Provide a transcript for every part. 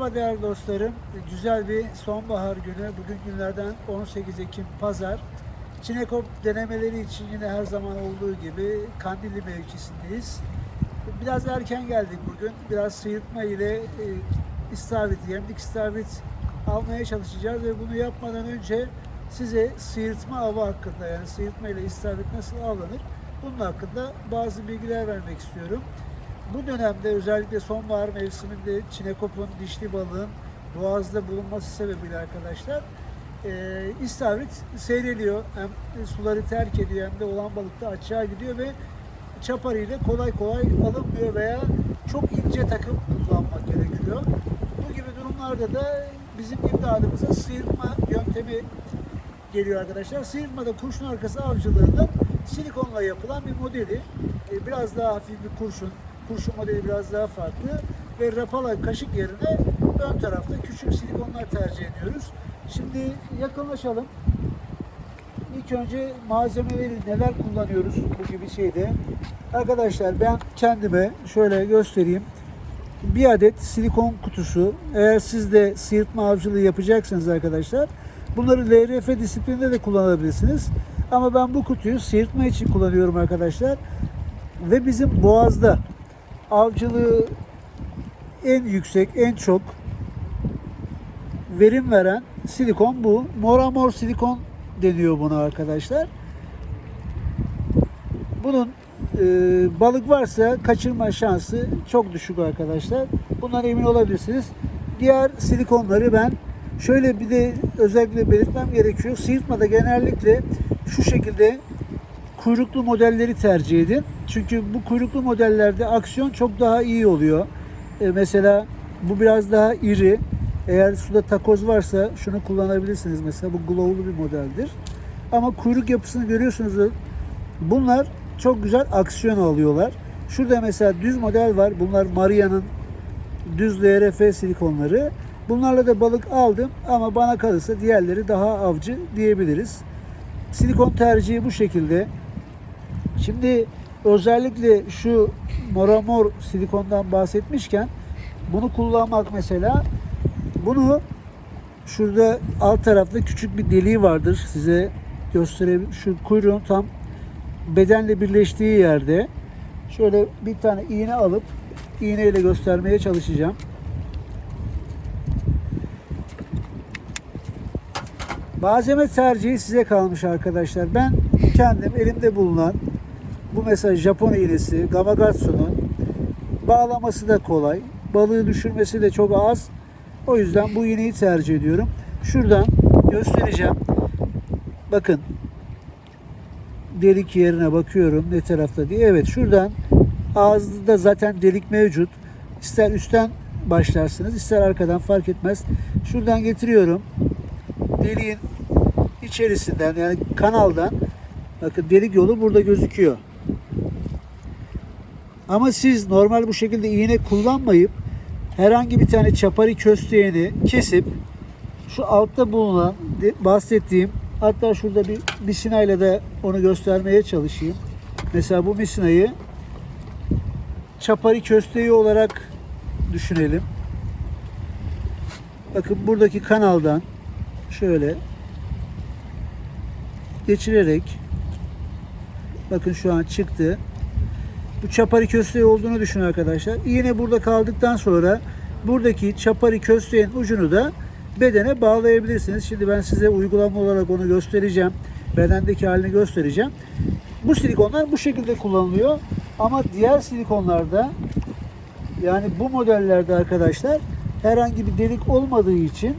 Merhaba değerli dostlarım. Güzel bir sonbahar günü. Bugün günlerden 18 Ekim Pazar. Çinekop denemeleri için yine her zaman olduğu gibi Kandilli mevkisindeyiz. Biraz erken geldik bugün. Biraz sıyırtma ile e, istavrit, yemlik istavrit almaya çalışacağız ve bunu yapmadan önce size sıyırtma avı hakkında yani sıyırtma ile istavrit nasıl avlanır bunun hakkında bazı bilgiler vermek istiyorum. Bu dönemde özellikle sonbahar mevsiminde çinekopun, dişli balığın boğazda bulunması sebebiyle arkadaşlar e, istavrit seyreliyor. Hem suları terk ediyor hem de olan balık da açığa gidiyor ve çaparıyla kolay kolay alınmıyor veya çok ince takım kullanmak gerekiyor. Bu gibi durumlarda da bizim imdadımıza sıyırtma yöntemi geliyor arkadaşlar. Sıyırtmada kurşun arkası avcılığının silikonla yapılan bir modeli. E, Biraz daha hafif bir kurşun. Kurşun modeli biraz daha farklı. Ve rapala kaşık yerine ön tarafta küçük silikonlar tercih ediyoruz. Şimdi yakınlaşalım. İlk önce malzemeleri neler kullanıyoruz bu gibi şeyde. Arkadaşlar ben kendime şöyle göstereyim. Bir adet silikon kutusu. Eğer siz de sıyırtma avcılığı yapacaksanız arkadaşlar bunları LRF disiplininde de kullanabilirsiniz. Ama ben bu kutuyu sıyırtma için kullanıyorum arkadaşlar. Ve bizim boğazda avcılığı en yüksek, en çok verim veren silikon bu. Moramor silikon deniyor buna arkadaşlar. Bunun e, balık varsa kaçırma şansı çok düşük arkadaşlar. Bundan emin olabilirsiniz. Diğer silikonları ben şöyle bir de özellikle belirtmem gerekiyor. Sıyırtmada genellikle şu şekilde kuyruklu modelleri tercih edin. Çünkü bu kuyruklu modellerde aksiyon çok daha iyi oluyor. E, mesela bu biraz daha iri. Eğer suda takoz varsa şunu kullanabilirsiniz. Mesela bu glow'lu bir modeldir. Ama kuyruk yapısını görüyorsunuz. Bunlar çok güzel aksiyon alıyorlar. Şurada mesela düz model var. Bunlar Maria'nın düz LRF silikonları. Bunlarla da balık aldım ama bana kalırsa diğerleri daha avcı diyebiliriz. Silikon tercihi bu şekilde. Şimdi özellikle şu moramor silikondan bahsetmişken bunu kullanmak mesela bunu şurada alt tarafta küçük bir deliği vardır. Size gösterebilirim. Şu kuyruğun tam bedenle birleştiği yerde şöyle bir tane iğne alıp iğneyle göstermeye çalışacağım. Malzeme tercihi size kalmış arkadaşlar. Ben kendim elimde bulunan bu mesela Japon iğnesi Gamakatsu'nun bağlaması da kolay. Balığı düşürmesi de çok az. O yüzden bu iğneyi tercih ediyorum. Şuradan göstereceğim. Bakın delik yerine bakıyorum ne tarafta diye. Evet şuradan ağızda zaten delik mevcut. İster üstten başlarsınız ister arkadan fark etmez. Şuradan getiriyorum. Deliğin içerisinden yani kanaldan bakın delik yolu burada gözüküyor. Ama siz normal bu şekilde iğne kullanmayıp herhangi bir tane çapari kösteğini kesip şu altta bulunan bahsettiğim hatta şurada bir misinayla da onu göstermeye çalışayım. Mesela bu misinayı çapari kösteği olarak düşünelim. Bakın buradaki kanaldan şöyle geçirerek bakın şu an çıktı. Bu çapari kösteği olduğunu düşün arkadaşlar. İğne burada kaldıktan sonra buradaki çapari kösteğin ucunu da bedene bağlayabilirsiniz. Şimdi ben size uygulama olarak onu göstereceğim. Bedendeki halini göstereceğim. Bu silikonlar bu şekilde kullanılıyor. Ama diğer silikonlarda yani bu modellerde arkadaşlar herhangi bir delik olmadığı için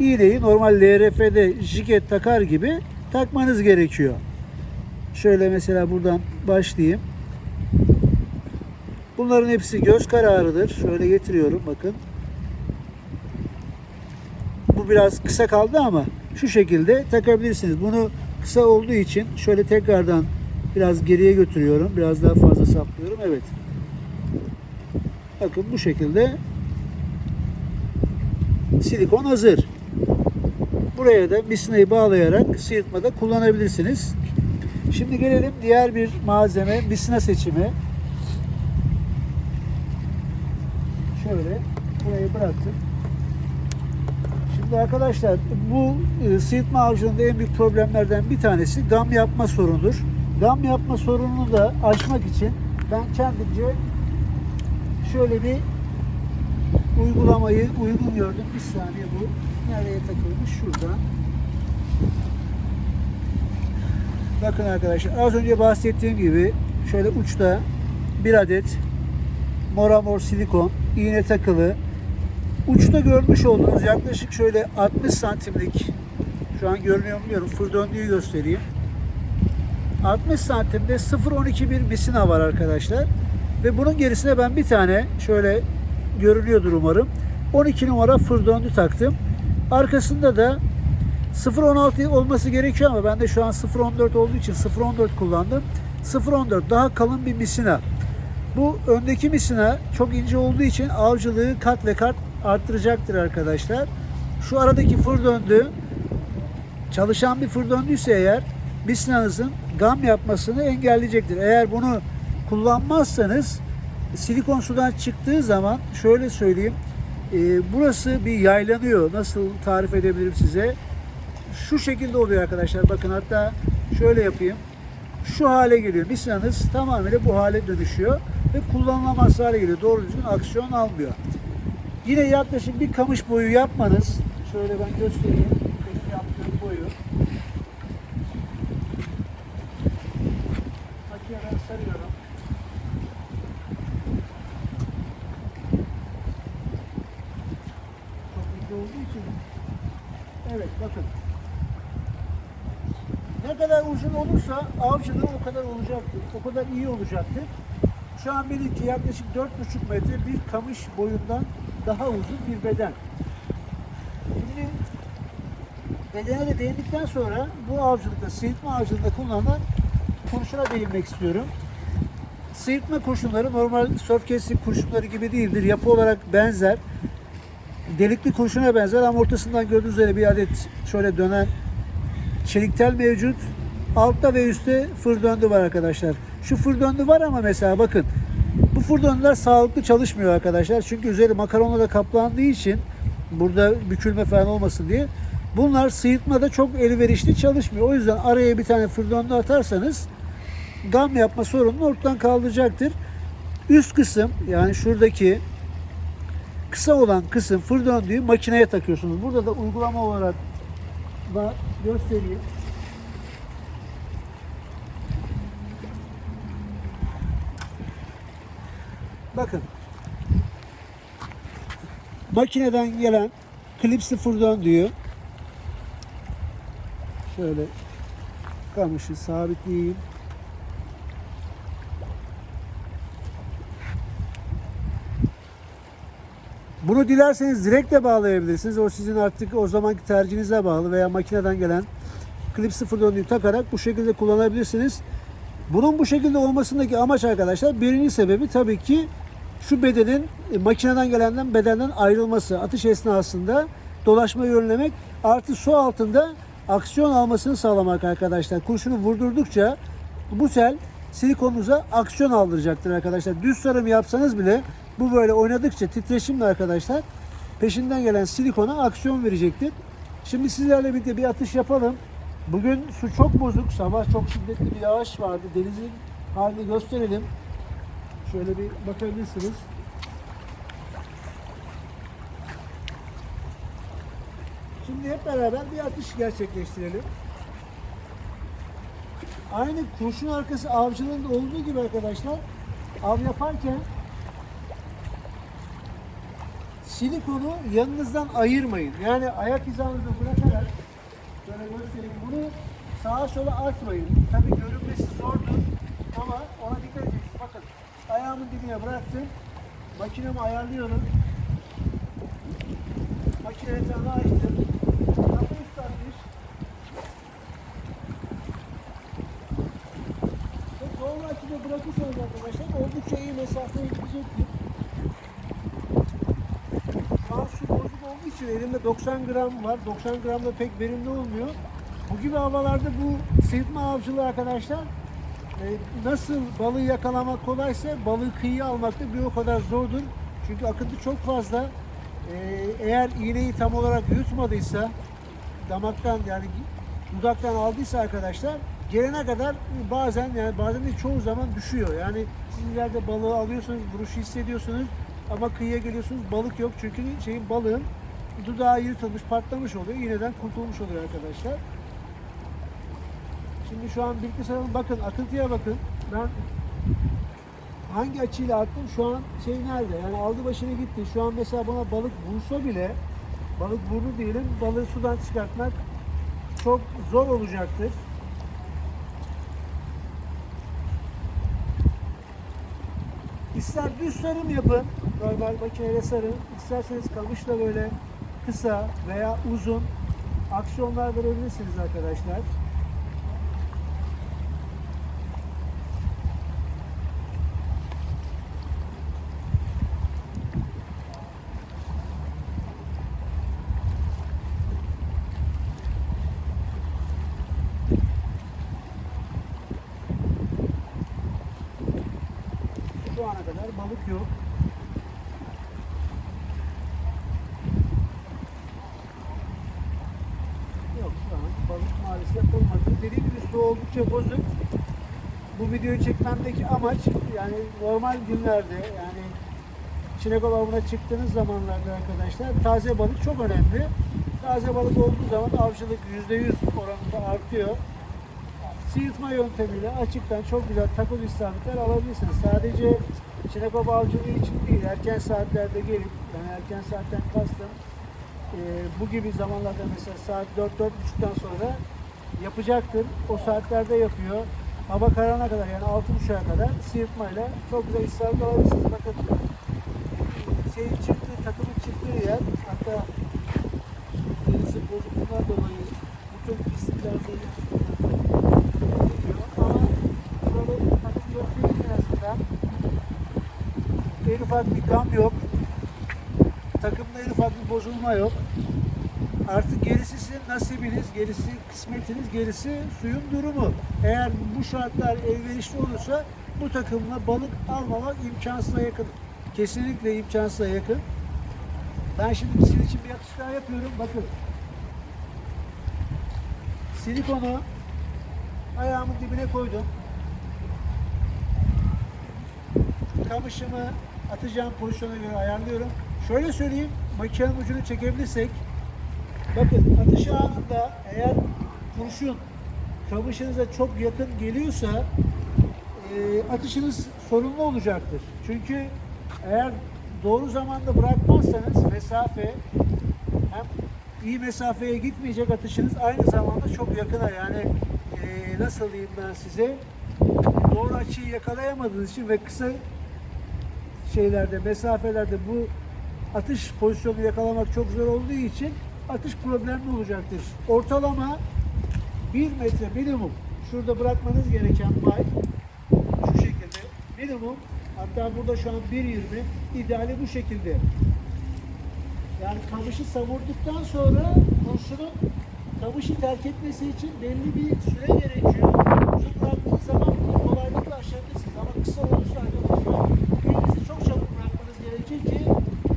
iğneyi normal LRF'de jiket takar gibi takmanız gerekiyor. Şöyle mesela buradan başlayayım. Bunların hepsi göz kararıdır. Şöyle getiriyorum bakın. Bu biraz kısa kaldı ama şu şekilde takabilirsiniz. Bunu kısa olduğu için şöyle tekrardan biraz geriye götürüyorum. Biraz daha fazla saplıyorum. Evet. Bakın bu şekilde silikon hazır. Buraya da misinayı bağlayarak sıyırtmada kullanabilirsiniz. Şimdi gelelim diğer bir malzeme misina seçimi. Şöyle makineyi bıraktım. Şimdi arkadaşlar bu e, sıyırtma avcılığında en büyük problemlerden bir tanesi gam yapma sorunudur. Gam yapma sorununu da aşmak için ben kendimce şöyle bir uygulamayı uygun gördüm. Bir saniye bu nereye takılmış? Şurada. Bakın arkadaşlar az önce bahsettiğim gibi şöyle uçta bir adet moramor silikon iğne takılı. Uçta görmüş olduğunuz yaklaşık şöyle 60 santimlik şu an görünüyor mu bilmiyorum fır döndüğü göstereyim. 60 santimde 0.12 bir misina var arkadaşlar. Ve bunun gerisine ben bir tane şöyle görünüyordur umarım. 12 numara fır döndü taktım. Arkasında da 0.16 olması gerekiyor ama ben de şu an 0.14 olduğu için 0.14 kullandım. 0.14 daha kalın bir misina bu öndeki misina çok ince olduğu için avcılığı kat ve kat arttıracaktır arkadaşlar. Şu aradaki fır döndü. Çalışan bir fır döndüyse eğer misinanızın gam yapmasını engelleyecektir. Eğer bunu kullanmazsanız silikon sudan çıktığı zaman şöyle söyleyeyim. e, burası bir yaylanıyor. Nasıl tarif edebilirim size? Şu şekilde oluyor arkadaşlar. Bakın hatta şöyle yapayım şu hale geliyor. Misinanız tamamıyla bu hale dönüşüyor ve kullanılamaz hale geliyor. Doğru düzgün aksiyon almıyor. Yine yaklaşık bir kamış boyu yapmanız, şöyle ben göstereyim. Benim yaptığım boyu. Makineden sarıyorum. Çok olduğu için. Evet bakın. Ne kadar uzun olursa avcılığı o kadar olacaktır. O kadar iyi olacaktır. Şu an benimki yaklaşık 4,5 metre bir kamış boyundan daha uzun bir beden. Şimdi bedene de değindikten sonra bu avcılıkta, sıyırtma avcılığında kullanılan kurşuna değinmek istiyorum. Sıyırtma kurşunları normal surf casting kurşunları gibi değildir. Yapı olarak benzer. Delikli kurşuna benzer ama ortasından gördüğünüz üzere bir adet şöyle dönen çelik tel mevcut. Altta ve üstte fır döndü var arkadaşlar. Şu fır döndü var ama mesela bakın bu fır döndüler sağlıklı çalışmıyor arkadaşlar. Çünkü üzeri makaronla da kaplandığı için burada bükülme falan olmasın diye bunlar sıyırtmada çok elverişli çalışmıyor. O yüzden araya bir tane fır döndü atarsanız gam yapma sorununu ortadan kaldıracaktır. Üst kısım yani şuradaki kısa olan kısım fır döndüğü makineye takıyorsunuz. Burada da uygulama olarak da göstereyim. Bakın. Makineden gelen klip sıfır döndüğü şöyle kamışı sabitleyeyim. Bunu dilerseniz direkt de bağlayabilirsiniz. O sizin artık o zamanki tercihinize bağlı veya makineden gelen klip sıfır döndüğü takarak bu şekilde kullanabilirsiniz. Bunun bu şekilde olmasındaki amaç arkadaşlar birinci sebebi tabii ki şu bedenin e, makineden gelenden bedenden ayrılması. Atış esnasında dolaşmayı önlemek artı su altında aksiyon almasını sağlamak arkadaşlar. Kurşunu vurdurdukça bu tel silikonunuza aksiyon aldıracaktır arkadaşlar. Düz sarım yapsanız bile bu böyle oynadıkça titreşimle arkadaşlar peşinden gelen silikona aksiyon verecektir. Şimdi sizlerle birlikte bir atış yapalım. Bugün su çok bozuk. Sabah çok şiddetli bir yağış vardı. Denizin halini gösterelim. Şöyle bir bakabilirsiniz. Şimdi hep beraber bir atış gerçekleştirelim. Aynı kurşun arkası avcılığında olduğu gibi arkadaşlar av yaparken silikonu yanınızdan ayırmayın. Yani ayak hizanızı bırakarak şöyle göstereyim. Bunu sağa sola atmayın. Tabii görünmesi zordur ama ona dikkat ayağımın dibine bıraktım. Makinemi ayarlıyorum. Makine etrafını açtım. Kapı üstü atış. Ve doğru açıda bırakırsanız arkadaşlar oldukça iyi mesafeye gidecektir. Şu su bozuk olduğu için elimde 90 gram var. 90 gram da pek verimli olmuyor. Bu gibi havalarda bu sıyırtma avcılığı arkadaşlar e, nasıl balığı yakalamak kolaysa balığı kıyıya almak da bir o kadar zordur. Çünkü akıntı çok fazla. Ee, eğer iğneyi tam olarak yutmadıysa damaktan yani dudaktan aldıysa arkadaşlar gelene kadar bazen yani bazen değil çoğu zaman düşüyor. Yani siz ileride balığı alıyorsunuz, vuruşu hissediyorsunuz ama kıyıya geliyorsunuz balık yok çünkü şeyin balığın dudağı yırtılmış, patlamış oluyor. İğneden kurtulmuş oluyor arkadaşlar. Şimdi şu an birlikte saralım. Bakın akıntıya bakın. Ben hangi açıyla attım şu an şey nerede? Yani aldı başını gitti. Şu an mesela bana balık vursa bile balık vurdu diyelim balığı sudan çıkartmak çok zor olacaktır. İster düz sarım yapın, normal makineyle sarın. İsterseniz kamışla böyle kısa veya uzun aksiyonlar verebilirsiniz arkadaşlar. Şu ana kadar balık yok. Yok şu an balık maalesef olmadı. Dediğim gibi su oldukça bozuk. Bu videoyu çekmemdeki amaç yani normal günlerde yani Çinekop avına çıktığınız zamanlarda arkadaşlar taze balık çok önemli. Taze balık olduğu zaman avcılık %100 oranında artıyor. Sıyırtma yöntemiyle açıktan çok güzel takoz istavritler alabilirsiniz. Sadece Çinekop avcılığı için değil, erken saatlerde gelip, yani erken saatten kastım, e, bu gibi zamanlarda mesela saat 4-4.30'dan sonra yapacaktır. O saatlerde yapıyor. Hava kararına kadar yani 6.30'a kadar sıyırtmayla çok güzel istavrit alabilirsiniz. Bakın şey çıktığı, takımın çıktığı yer hatta denizin bozukluğundan dolayı pislikler böyle ama burada takım yok değil en azından. En ufak bir gam yok. Takımda en ufak bir bozulma yok. Artık gerisi sizin nasibiniz, gerisi kısmetiniz, gerisi suyun durumu. Eğer bu şartlar elverişli olursa bu takımla balık almamak imkansıza yakın. Kesinlikle imkansıza yakın. Ben şimdi sizin için bir atış daha yapıyorum. Bakın. Silikonu ayağımın dibine koydum. Kamışımı atacağım pozisyona göre ayarlıyorum. Şöyle söyleyeyim, makinenin ucunu çekebilirsek bakın atış anında eğer kurşun kamışınıza çok yakın geliyorsa e, atışınız sorunlu olacaktır. Çünkü eğer doğru zamanda bırakmazsanız mesafe hem iyi mesafeye gitmeyecek atışınız aynı zamanda çok yakına yani e, nasıl diyeyim ben size doğru açıyı yakalayamadığınız için ve kısa şeylerde mesafelerde bu atış pozisyonu yakalamak çok zor olduğu için atış problemli olacaktır. Ortalama 1 metre minimum şurada bırakmanız gereken pay şu şekilde minimum hatta burada şu an 1.20 ideali bu şekilde. Yani kamışı savurduktan sonra kurşunun kamışı terk etmesi için belli bir süre gerekiyor. Uzun zaman bunu kolaylıkla aşabilirsiniz ama kısa olursa arkadaşlar elinizi çok çabuk bırakmanız gerekir ki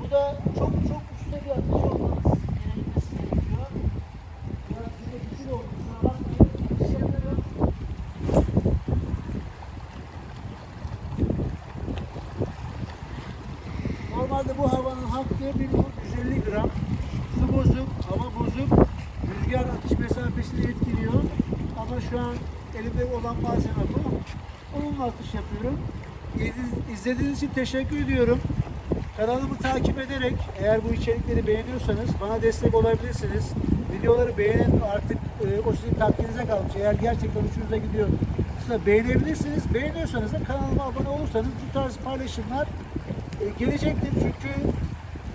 bu da çok çok usta bir atış olmanız gerekmesi gerekiyor. Biraz şöyle küçük oldu. Kusura bakmayın. Şey yapıyorum. Normalde bu havanın hakkı minimum 150 gram. Su bozuk, hava bozuk. Rüzgar atış mesafesini etkiliyor. Ama şu an elimde olan malzeme bu. Onunla atış yapıyorum. İzlediğiniz- için teşekkür ediyorum. Kanalımı takip ederek eğer bu içerikleri beğeniyorsanız bana destek olabilirsiniz. Videoları beğenin artık e, o sizin takdirinize kalmış. Eğer gerçekten hoşunuza gidiyor size beğenebilirsiniz. Beğeniyorsanız da kanalıma abone olursanız bu tarz paylaşımlar e, gelecektir. Çünkü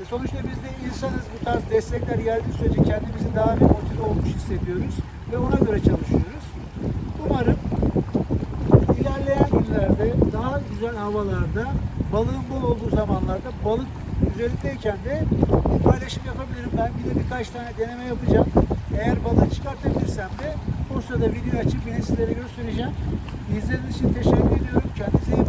e, sonuçta biz de insanız. Bu tarz destekler geldiği sürece kendimizi daha bir motive olmuş hissediyoruz. Ve ona göre çalışıyoruz. Umarım ilerleyen günlerde daha güzel havalarda balığın bol olduğu zamanlarda balık üzerindeyken de bir paylaşım yapabilirim. Ben bir de birkaç tane deneme yapacağım. Eğer balığı çıkartabilirsem de o sırada video açıp yine sizlere göstereceğim. İzlediğiniz için teşekkür ediyorum. Kendinize iyi